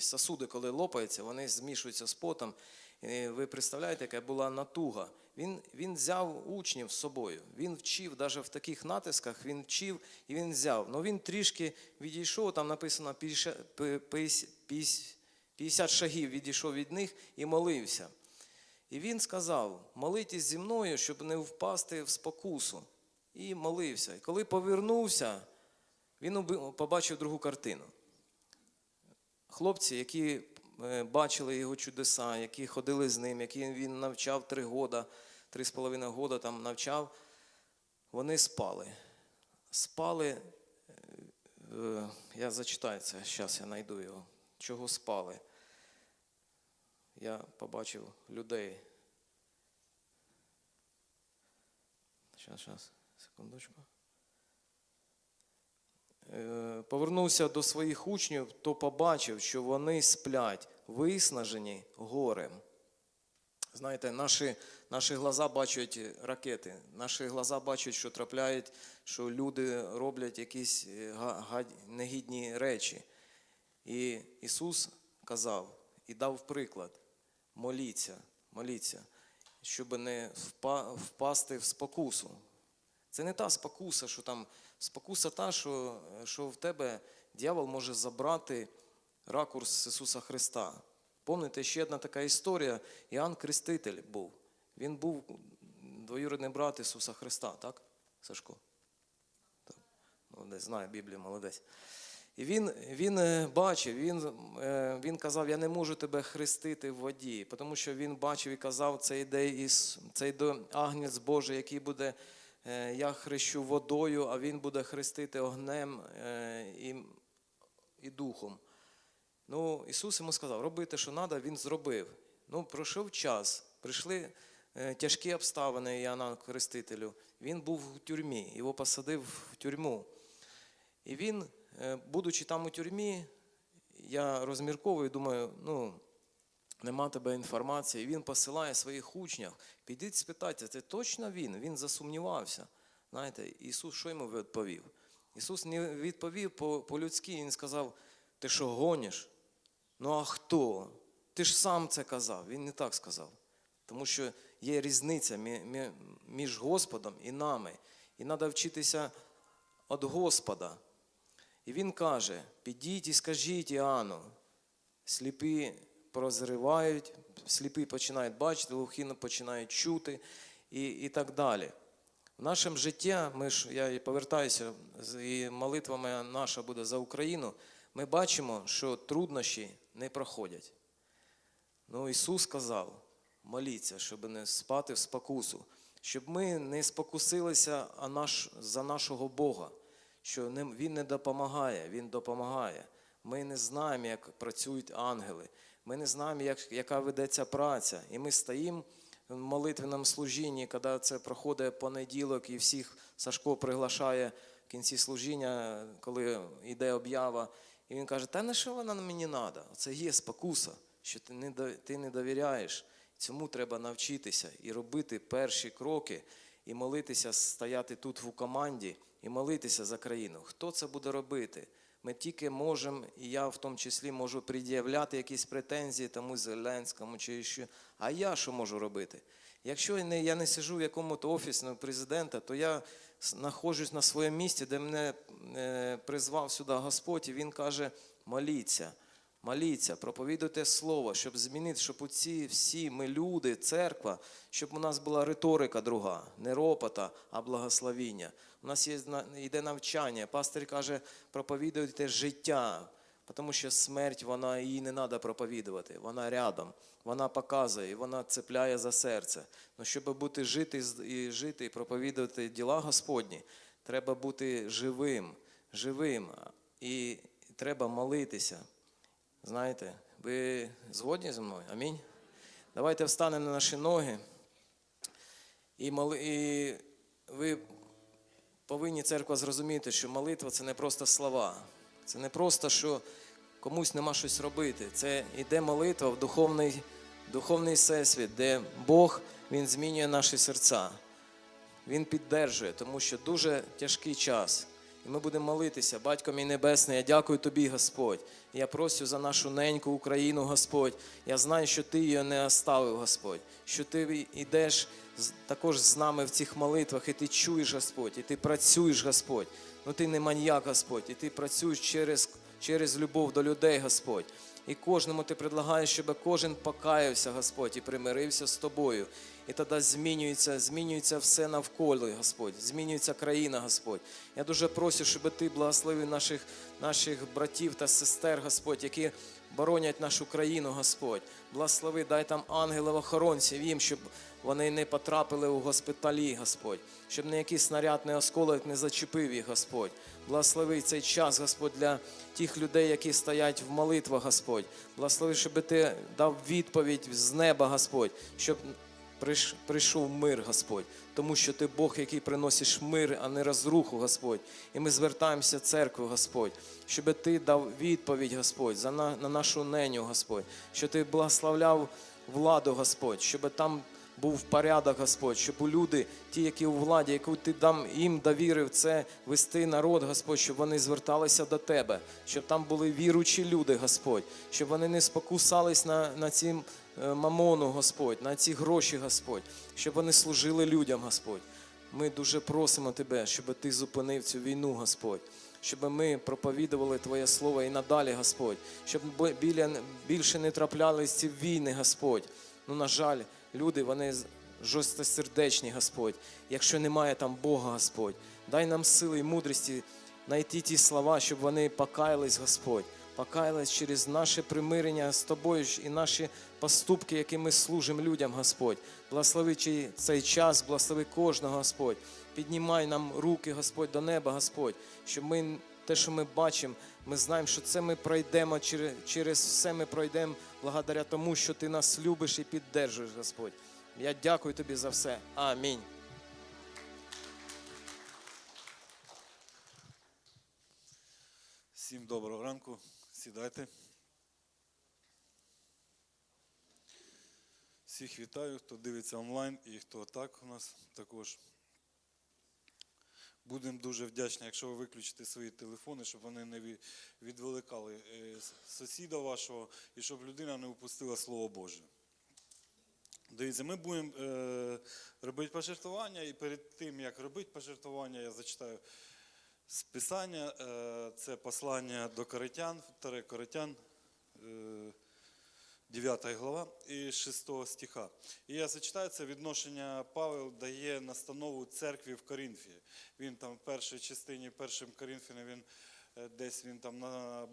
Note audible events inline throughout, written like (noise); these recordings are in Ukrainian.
сосуди, коли лопаються, вони змішуються з потом. І ви представляєте, яка була натуга. Він, він взяв учнів з собою. Він вчив, навіть в таких натисках він вчив і він взяв. Ну він трішки відійшов, там написано 50 пи- пись- пись- 50 шагів відійшов від них і молився. І він сказав: молитесь зі мною, щоб не впасти в спокусу. І молився. І коли повернувся, він побачив другу картину. Хлопці, які е, бачили його чудеса, які ходили з ним, які він навчав три года, три з половиною года там навчав, вони спали. Спали, е, я зачитаю це, зараз я знайду його. Чого спали? Я побачив людей. Щас, щас, секундочку. Е, Повернувся до своїх учнів, то побачив, що вони сплять, виснажені горем. Знаєте, наші, наші глаза бачать ракети, наші глаза бачать, що трапляють, що люди роблять якісь е, негідні речі. І Ісус казав і дав приклад: моліться, моліться, щоб не впасти в спокусу. Це не та спокуса, що там спокуса та, що, що в тебе дьявол може забрати ракурс Ісуса Христа. Пам'ятаєте, ще одна така історія. Іоанн Креститель був. Він був двоюрідний брат Ісуса Христа, так, Сашко? Так. Молодець, знає Біблію, молодець. І він, він е, бачив, він, е, він казав, я не можу тебе хрестити в воді, тому що він бачив і казав, це йде, із, це йде агнець Божий, який буде, я хрещу водою, а він буде хрестити огнем е, і, і духом. Ну, Ісус йому сказав, роби те, що треба, він зробив. Ну, пройшов час, прийшли е, тяжкі обставини Іоанна Хрестителю. Він був в тюрмі, його посадив в тюрму. І він, е, будучи там у тюрмі, я розмірковую, думаю, ну, нема тебе інформації. Він посилає своїх учнів, підіть спитайте, це точно він? Він засумнівався. Знаєте, Ісус що йому відповів? Ісус не відповів по- по-людськи, Він сказав, ти що гониш? Ну а хто? Ти ж сам це казав. Він не так сказав. Тому що є різниця мі- мі- між Господом і нами. І треба вчитися від Господа. І він каже: підіть і скажіть Іоанну, сліпі прозривають, сліпі починають бачити, глухі починають чути і, і так далі. В нашому житті, ми ж, я і повертаюся, і молитвами наша буде за Україну, ми бачимо, що труднощі не проходять. Ну, Ісус сказав, моліться, щоб не спати в спокусу, щоб ми не спокусилися за нашого Бога, що Він не допомагає, Він допомагає. Ми не знаємо, як працюють ангели, ми не знаємо, як, яка ведеться праця. І ми стоїмо в молитвеному служінні, коли це проходить понеділок, і всіх Сашко приглашає в кінці служіння, коли йде об'ява. І він каже, та на що вона мені треба? Це є спокуса, що ти не, ти не довіряєш. Цьому треба навчитися і робити перші кроки, і молитися, стояти тут в команді і молитися за країну. Хто це буде робити? Ми тільки можемо, і я в тому числі можу пред'являти якісь претензії тому Зеленському чи ще. А я що можу робити? Якщо я не, сижу в якому-то офісі президента, то я знаходжусь на своєму місці, де мене е, призвав сюди Господь, і Він каже: моліться. Моліться, проповідуйте слово, щоб змінити, щоб оці всі ми люди, церква, щоб у нас була риторика друга, не ропота, а благословіння. У нас є йде навчання. Пастир каже, проповідуйте життя, тому що смерть вона її не треба проповідувати. Вона рядом, вона показує, вона цепляє за серце. Ну, щоб бути жити і жити і проповідувати діла Господні, треба бути живим, живим. І треба молитися. Знаєте, ви згодні зі мною? Амінь. Давайте встанемо на наші ноги. І, моли... і ви повинні церква зрозуміти, що молитва це не просто слова. Це не просто, що комусь нема щось робити. Це йде молитва в духовний, духовний всесвіт, де Бог Він змінює наші серця. Він піддержує, тому що дуже тяжкий час. І ми будемо молитися, Батько мій Небесний, я дякую тобі, Господь. Я просю за нашу неньку Україну, Господь. Я знаю, що ти її не оставив, Господь, що ти йдеш також з нами в цих молитвах, і ти чуєш, Господь, і ти працюєш, Господь. Ну ти не маньяк, Господь, і ти працюєш через, через любов до людей, Господь. І кожному ти предлагаєш, щоб кожен покаявся, Господь, і примирився з тобою. І тоді змінюється, змінюється все навколо, Господь, змінюється країна, Господь. Я дуже прошу, щоб ти благословив наших, наших братів та сестер, Господь, які боронять нашу країну, Господь. Благослови, дай там ангелів-охоронців їм, щоб вони не потрапили у госпіталі, Господь, щоб ніякий снаряд, не осколок не зачепив їх, Господь. Благослови цей час, Господь, для тих людей, які стоять в молитвах, Господь. Благослови, щоб ти дав відповідь з неба, Господь, щоб прийшов мир, Господь, тому що ти Бог, який приносиш мир, а не розруху, Господь. І ми звертаємося в церкву, Господь, щоб ти дав відповідь, Господь, за на, на нашу неню, Господь, що ти благословляв владу, Господь, щоб там був порядок, Господь, щоб у люди, ті, які у владі, яку ти дам їм довірив це вести народ, Господь, щоб вони зверталися до Тебе, щоб там були віручі люди, Господь, щоб вони не спокусались на, на ці е, мамону, Господь, на ці гроші, Господь, щоб вони служили людям, Господь. Ми дуже просимо Тебе, щоб Ти зупинив цю війну, Господь. Щоб ми проповідували Твоє Слово і надалі, Господь, щоб біля, більше не траплялись ці війни, Господь. Ну, на жаль, люди, вони жорстокосердечні, Господь. Якщо немає там Бога, Господь, дай нам сили і мудрості знайти ті слова, щоб вони покаялись, Господь. Покаялись через наше примирення з тобою і наші поступки, які ми служимо людям, Господь. Благослови цей час, благослови кожного, Господь. Піднімай нам руки, Господь, до неба, Господь, щоб ми те, що ми бачимо, ми знаємо, що це ми пройдемо через, через все ми пройдемо благодаря тому, що ти нас любиш і піддержуєш, Господь. Я дякую тобі за все. Амінь. Всім доброго ранку. Сідайте. Всіх вітаю, хто дивиться онлайн і хто так у нас також. Будемо дуже вдячні, якщо ви виключите свої телефони, щоб вони не ві- відволікали е, сусіда вашого і щоб людина не упустила Слово Боже. Дивіться, ми будемо е, робити пожертвування, і перед тим, як робити пожертвування, я зачитаю з Писання. Е, це послання до Коритян, вторе Коритян, е, 9 глава і 6 стиха. І я зачитаю це відношення Павел дає настанову церкві в Корінфі. Він там в першій частині, першим Корінфіна, він е, десь він там на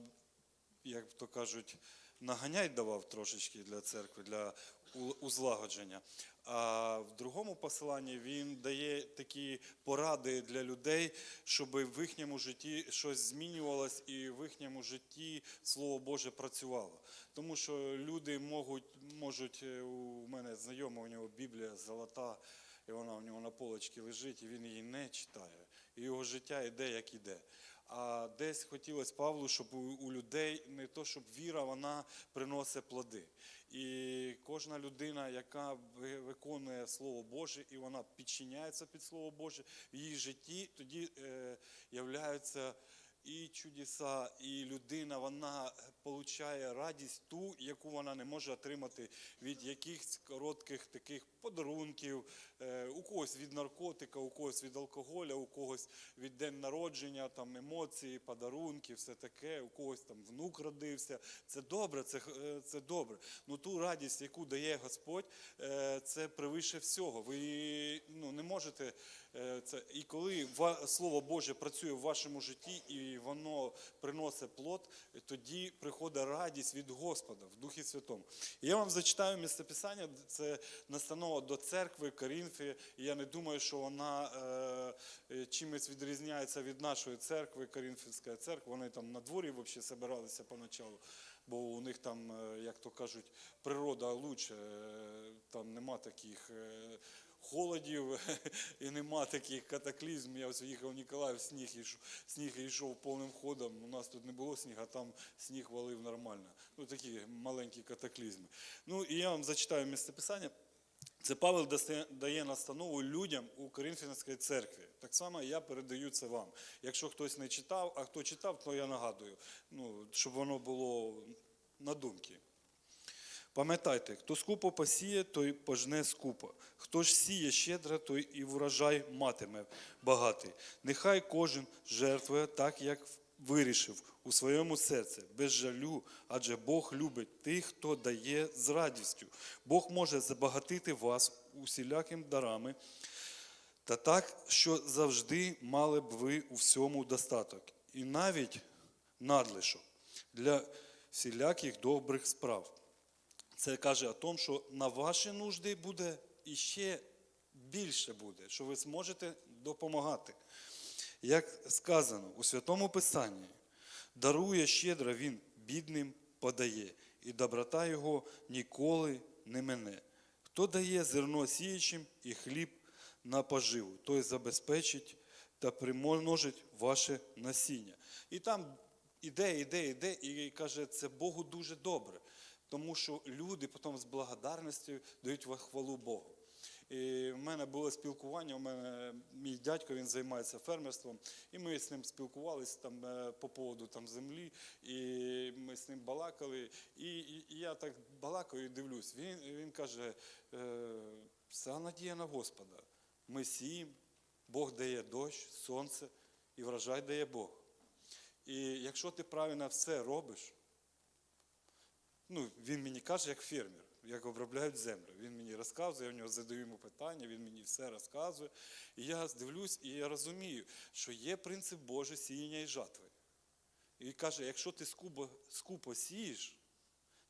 як то кажуть, наганять давав трошечки для церкви, для узлагодження. А в другому посиланні він дає такі поради для людей, щоб в їхньому житті щось змінювалось і в їхньому житті Слово Боже працювало. Тому що люди можуть, можуть е, у мене знайома, у нього Біблія золота, і вона у нього на полочці лежить, і він її не читає. І його життя йде, як іде. А десь хотілося Павлу, щоб у, людей не то, щоб віра, вона приносить плоди. І кожна людина, яка виконує Слово Боже, і вона підчиняється під Слово Боже, в її житті тоді е, являються і чудеса, і людина вона отримує радість ту, яку вона не може отримати від якихось коротких таких подарунків, е, у когось від наркотика, у когось від алкоголя, у когось від день народження, там емоції, подарунки, все таке, у когось там внук родився. Це добре, це, е, це добре. Ну ту радість, яку дає Господь, е, це превише всього. Ви ну, не можете це. І коли Слово Боже працює в вашому житті і воно приносить плод, тоді приходить радість від Господа в Духі Святому. Я вам зачитаю місцеписання, це настанова до церкви Корінфі. Я не думаю, що вона е, е, чимось відрізняється від нашої церкви, Корінфівська церква. Вони там на дворі взагалі збиралися поначалу. Бо у них там, е, як то кажуть, природа лучше, е, там нема таких е, холодів (laughs) і нема таких катаклізм. Я ось їхав в Ніколаїв, сніг йшов, сніг йшов повним ходом. У нас тут не було снігу, а там сніг валив нормально. Ну такі маленькі катаклізми. Ну і я вам зачитаю місцеписання. Це Павел дає настанову людям у Коринфянській церкві. Так само я передаю це вам. Якщо хтось не читав, а хто читав, то я нагадую, ну, щоб воно було на думки. Пам'ятайте, хто скупо посіє, той пожне скупо. Хто ж сіє щедро, той і врожай матиме багатий. Нехай кожен жертвує так, як вирішив у своєму серці, без жалю, адже Бог любить тих, хто дає з радістю. Бог може забагатити вас усіляким дарами, та так, що завжди мали б ви у всьому достаток, і навіть надлишок для всіляких добрих справ. Це каже о тому, що на ваші нужди буде іще більше буде, що ви зможете допомагати. Як сказано у Святому Писанні, дарує щедро він бідним подає, і доброта його ніколи не мине. Хто дає зерно сіячим і хліб на поживу, той забезпечить та примножить ваше насіння. І там іде, іде, іде, і каже, це Богу дуже добре. Тому що люди потім з благодарністю дають хвалу Богу. І в мене було спілкування, у мене мій дядько він займається фермерством, і ми з ним спілкувалися там е, по поводу там землі, і ми з ним балакали. І, і, і я так балакаю і дивлюсь. Він, він каже: е, вся надія на Господа. Ми сіємо, Бог дає дощ, сонце, і врожай дає Бог. І якщо ти правильно все робиш, ну, він мені каже, як фермер, як обробляють землю. Він мені розказує, я в нього задаю йому питання, він мені все розказує. І я дивлюсь, і я розумію, що є принцип Божий сіяння і жатви. І каже, якщо ти скупо, скупо сієш,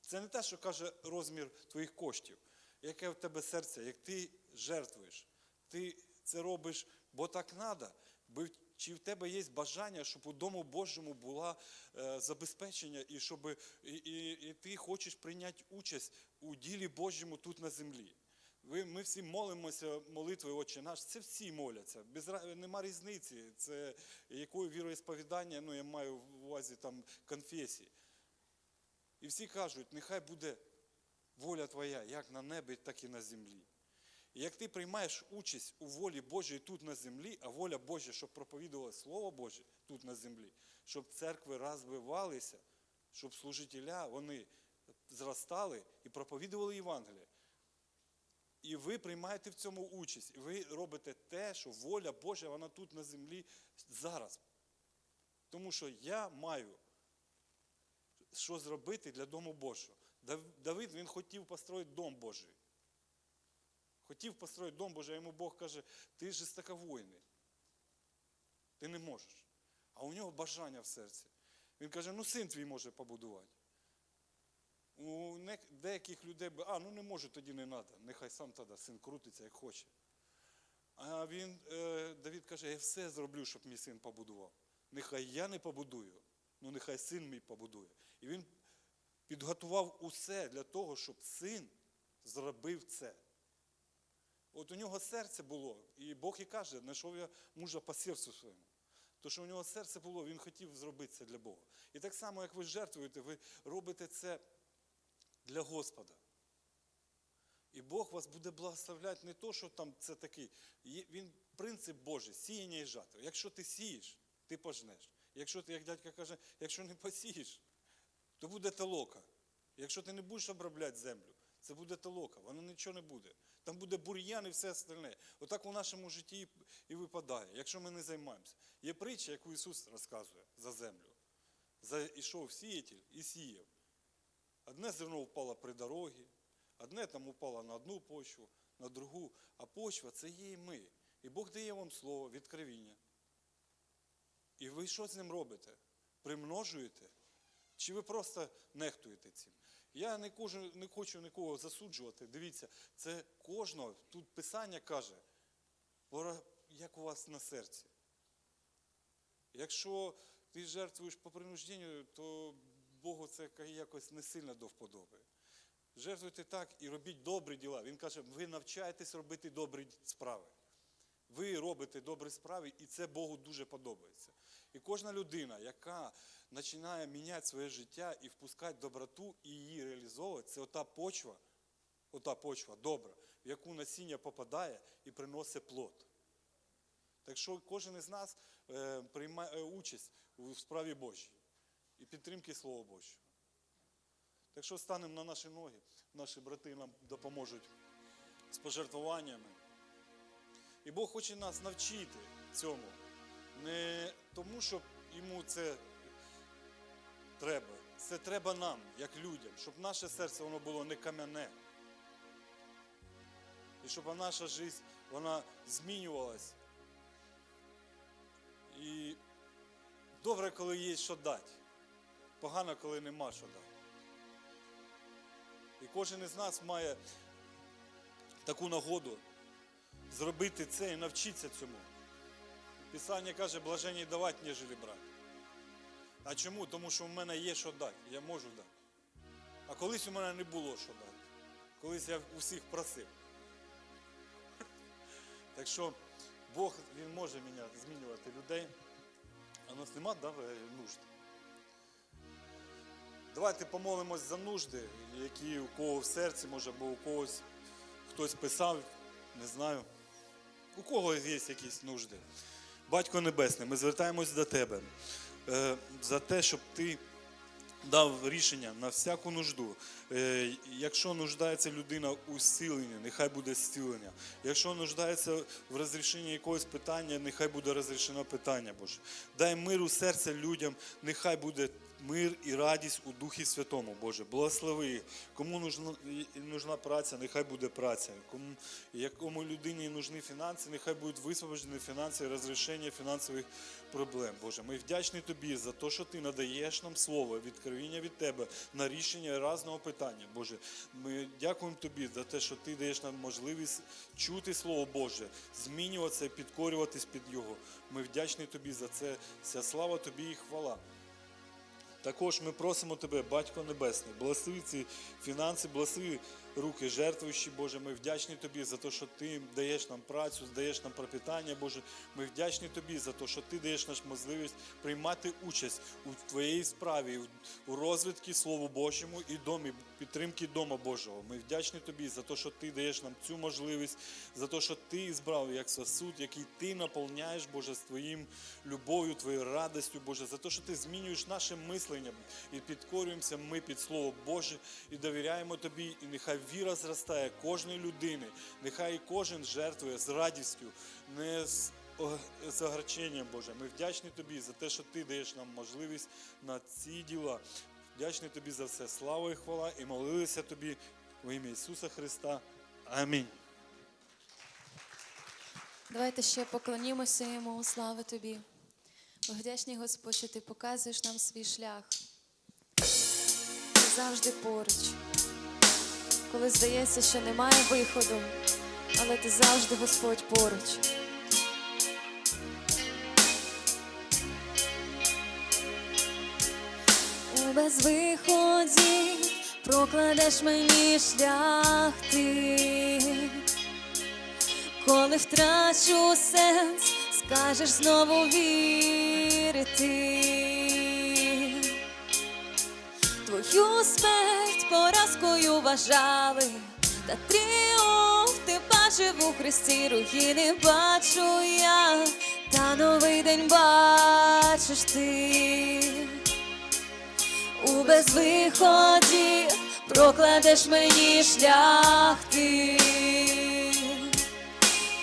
це не те, що каже розмір твоїх коштів, яке в тебе серце, як ти жертвуєш. Ти це робиш, бо так треба. Чи в тебе є бажання, щоб у Дому Божому була е, забезпечення, і щоб і, і, і ти хочеш прийняти участь у ділі Божому тут на землі? Ви, ми всі молимося молитвою Отче наш, це всі моляться. Без, нема різниці, це якою віроісповідання, ну я маю в увазі там конфесії. І всі кажуть, нехай буде воля твоя, як на небі, так і на землі. Як ти приймаєш участь у волі Божій тут на землі, а воля Божа, щоб проповідувало Слово Боже тут на землі, щоб церкви розвивалися, щоб служителя вони зростали і проповідували Євангеліє. І ви приймаєте в цьому участь, і ви робите те, що воля Божа, вона тут на землі зараз. Тому що я маю що зробити для Дому Божого. Давид він хотів построїти Дом Божий. Хотів построїти Дом Божий, а йому Бог каже, ти жестокобойний. Ти не можеш. А у нього бажання в серці. Він каже, ну син твій може побудувати. У деяких людей, а ну не може, тоді не треба. Нехай сам тоді син крутиться, як хоче. А він, е, Давид каже, я все зроблю, щоб мій син побудував. Нехай я не побудую, ну нехай син мій побудує. І він підготував усе для того, щоб син зробив це. От у нього серце було, і Бог і каже, знайшов я мужа по серцю своєму. То, що у нього серце було, він хотів зробити це для Бога. І так само, як ви жертвуєте, ви робите це для Господа. І Бог вас буде благословляти не то, що там це такий. Він принцип Божий, сіяння і жатва. Якщо ти сієш, ти пожнеш. Якщо ти, як дядька каже, якщо не посієш, то буде толока. Якщо ти не будеш обробляти землю, це буде толока, воно нічого не буде. Там буде бур'ян і все остальне. Отак у нашому житті і- випадає, якщо ми не займаємося. Є притча, яку Ісус розказує за землю. Зайшов сіятель і сіяв. Одне зерно впало при дорогі, одне там упало на одну почву, на другу, а почва це є і ми. І Бог дає вам слово, відкровіння. І ви що з ним робите? Примножуєте? Чи ви просто нехтуєте цим? Я не, кожу, не хочу нікого засуджувати. Дивіться, це кожного, тут Писання каже, «Пора- як у вас на серці. Якщо ти жертвуєш по принужденню, то Богу це якось не сильно до вподоби. Жертвуйте так і робіть добрі діла. Він каже, ви навчаєтесь робити добрі справи. Ви робите добрі справи, і це Богу дуже подобається. І кожна людина, яка починає міняти своє життя і впускати доброту і її реалізовувати, це ота почва, ота почва добра, в яку насіння попадає і приносить плод. Так що кожен із нас е, приймає участь у справі Божій і підтримки Слова Божого. Так що станемо на наші ноги, наші брати нам допоможуть з пожертвуваннями. І Бог хоче нас навчити цьому. Не тому, що йому це треба. Це треба нам, як людям, щоб наше серце воно було не кам'яне. І щоб наша життя вона змінювалась. І добре, коли є що дати. Погано, коли нема що дати. І кожен із нас має таку нагоду зробити це і навчитися цьому. Писання каже, блажені давати, ніж брати. А чому? Тому що в мене є що дати, я можу дати. А колись у мене не було що дати. Колись я у всіх просив. (laughs) Так що Бог Він може міняти, змінювати людей. А у нас нема да, нужд. Давайте помолимось за нужди, які у кого в серці, може, або у когось хтось писав, не знаю. У кого є якісь нужди. Батько Небесний, ми звертаємось до Тебе е, за те, щоб Ти дав рішення на всяку нужду. Е, Якщо нуждається людина у зціленні, нехай буде зцілення. Якщо нуждається в розрішенні якогось питання, нехай буде розрішено питання Боже. Дай мир у серце людям, нехай буде мир і радість у Духі Святому, Боже. Благослови. Кому нужна, нужна праця, нехай буде праця. Кому, якому людині нужні фінанси, нехай будуть висвобожені фінанси і розрішення фінансових проблем. Боже, ми вдячні Тобі за те, що Ти надаєш нам слово, відкровіння від Тебе на рішення різного питання. Боже, ми дякуємо Тобі за те, що Ти даєш нам можливість чути Слово Боже, змінюватися і підкорюватись під Його. Ми вдячні Тобі за це. Вся слава Тобі і хвала. Також ми просимо Тебе, Батько Небесний, благослови ці фінанси, благослови руки жертвуючі, Боже. Ми вдячні Тобі за те, що Ти даєш нам працю, даєш нам пропитання, Боже. Ми вдячні Тобі за те, що Ти даєш нам можливість приймати участь у Твоїй справі, у розвитку Слову Божому і домі, підтримки Дома Божого. Ми вдячні Тобі за те, що Ти даєш нам цю можливість, за те, що Ти збрав як сосуд, який Ти наповняєш, Боже, з Твоїм любов'ю, Твоєю радістю, Боже, за те, що Ти змінюєш наше мислення і підкорюємося ми під Слово Боже і довіряємо Тобі, і нехай віра зростає кожної людини, нехай кожен жертвує з радістю, не з з огорченням, Боже. Ми вдячні Тобі за те, що Ти даєш нам можливість на ці діла. Вдячні Тобі за все. Слава і хвала, і молилися Тобі в ім'я Ісуса Христа. Амінь. Давайте ще поклонімося йому, слава тобі. Ми вдячні Господь, що ти показуєш нам свій шлях. Ти завжди поруч. Коли здається, що немає виходу, але ти завжди Господь поруч. У безвиході прокладеш мені шлях ти. Коли втрачу сенс, скажеш знову вірити. Твою смерть поразкою вважали, та тріумф ти бачив у Христі, руїни бачу я, та новий день бачиш ти. У безвиході прокладеш мені шлях ти.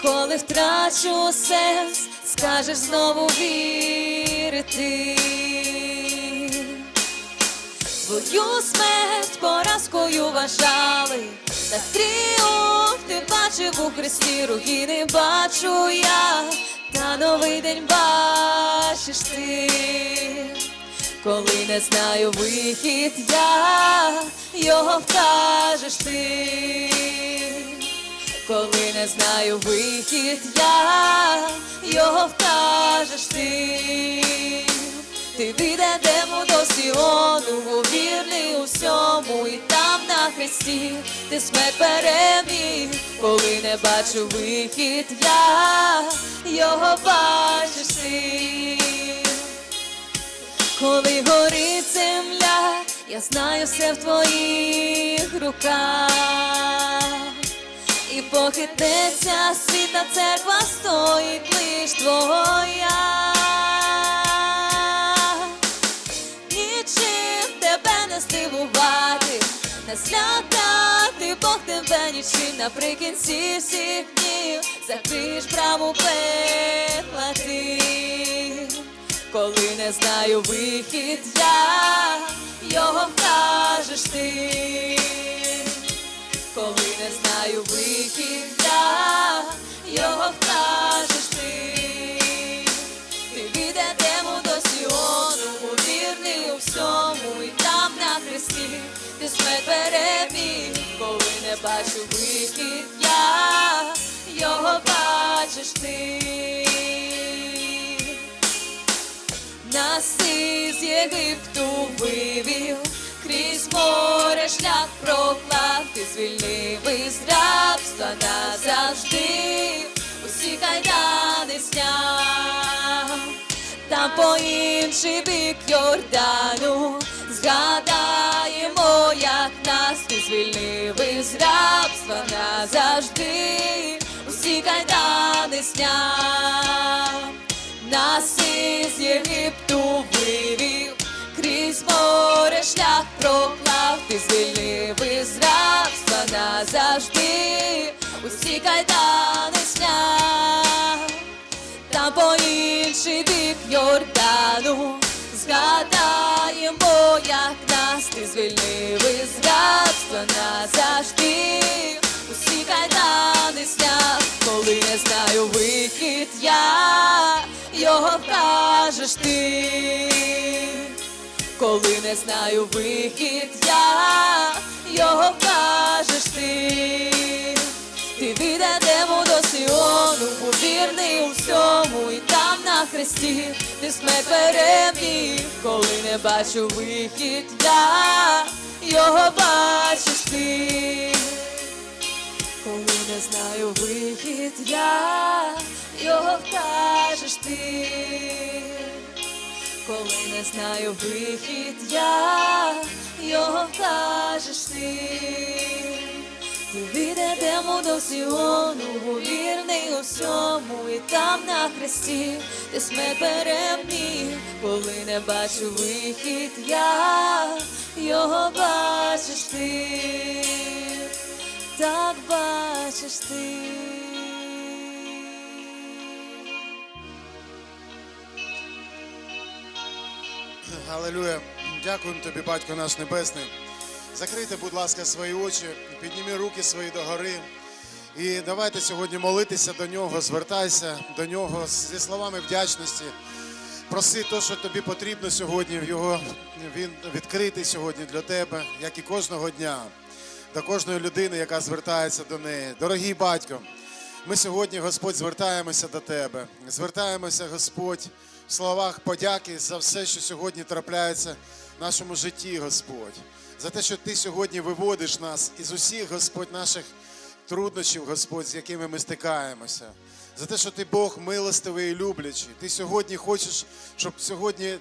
Коли втрачу сенс, скажеш знову вірити. Твою смерть поразкою вважали, та тріумф ти бачив у Христі, руїни бачу я, та новий день бачиш ти. Коли не знаю вихід, я його вкажеш ти. Коли не знаю вихід, я його вкажеш ти. Ти відедемо до Сіону, вірний у всьому, і там на хресті ти смерть переміг, коли не бачу вихід, я його бачиш ти. Коли горить земля, я знаю все в твоїх руках. І похитнеться світа церква стоїть лиш твоя. Тебе не здивувати, не злякати, Бог тебе нічим. Наприкінці всіх днів закриєш браму пекла. Коли не знаю вихід, я його вкажеш ти. Коли не знаю вихід, я його вкажеш хресті ти смерть переміг, коли не бачу вихід, я його бачиш ти. Нас із Єгипту вивів, крізь море шлях проклав, ти звільнив із рабства назавжди, усі кайдани зняв, там по інший бік Йордану, згадаємо, як нас ти звільнив із рабства назавжди, усі кайдани зняв. Нас із Єгипту вивів, крізь море шлях проклав, ти звільнив із рабства назавжди, усі кайдани сняв, там по інший бік Йордану, згадаємо, як нас ти звільнив із рабства назавжди, усі кайдани сняв, коли не знаю вихід, я. Його вкажеш ти, коли не знаю вихід, я його вкажеш ти, ти відедемо до Сіону, вірний у всьому, і там на хресті. Ти смерть переміг, коли не бачу вихід, я його бачиш ти. Коли не знаю вихід, я його вкажеш ти, коли не знаю вихід, я його вкажеш ти, ти відедемо до Сіону, вірний у всьому, і там на хресті ти смерть переміг, коли не бачу вихід, я його бачиш ти так бачиш ти. Алелюя. Дякуємо тобі, Батько наш Небесний. Закрийте, будь ласка, свої очі, підніми руки свої догори. І давайте сьогодні молитися до нього, звертайся до нього зі словами вдячності. Проси те, що тобі потрібно сьогодні, в його він відкритий сьогодні для тебе, як і кожного дня, до кожної людини, яка звертається до неї. Дорогий батько, ми сьогодні, Господь, звертаємося до тебе. Звертаємося, Господь, в словах подяки за все, що сьогодні трапляється в нашому житті, Господь. За те, що ти сьогодні виводиш нас із усіх, Господь, наших труднощів, Господь, з якими ми стикаємося. За те, що ти Бог милостивий і люблячий. Ти сьогодні хочеш, щоб сьогодні